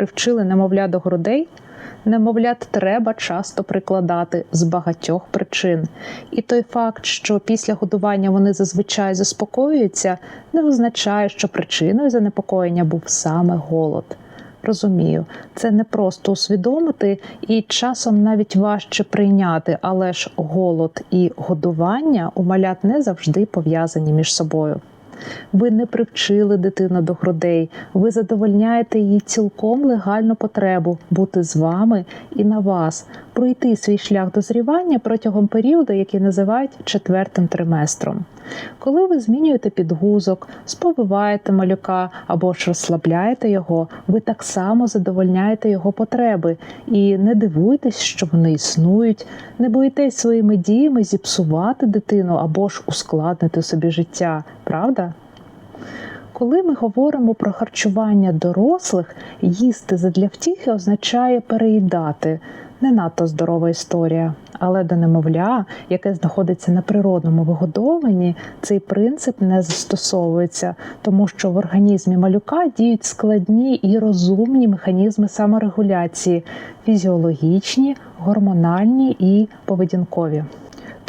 привчили немовля до грудей, немовлят треба часто прикладати з багатьох причин. І той факт, що після годування вони зазвичай заспокоюються, не означає, що причиною занепокоєння був саме голод. Розумію, це не просто усвідомити і часом навіть важче прийняти, але ж голод і годування у малят не завжди пов'язані між собою. Ви не привчили дитину до грудей, ви задовольняєте її цілком легальну потребу бути з вами і на вас, пройти свій шлях дозрівання протягом періоду, який називають четвертим триместром. Коли ви змінюєте підгузок, сповиваєте малюка або ж розслабляєте його, ви так само задовольняєте його потреби і не дивуйтесь, що вони існують, не боїтесь своїми діями зіпсувати дитину або ж ускладнити собі життя, правда? Коли ми говоримо про харчування дорослих, їсти задля втіхи означає переїдати. Не надто здорова історія. Але до немовля, яке знаходиться на природному вигодованні, цей принцип не застосовується, тому що в організмі малюка діють складні і розумні механізми саморегуляції фізіологічні, гормональні і поведінкові.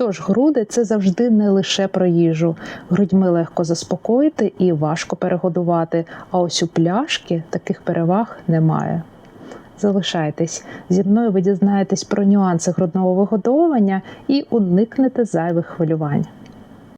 Тож груди це завжди не лише про їжу. Грудьми легко заспокоїти і важко перегодувати. А ось у пляшки таких переваг немає. Залишайтесь зі мною. Ви дізнаєтесь про нюанси грудного вигодовування і уникнете зайвих хвилювань.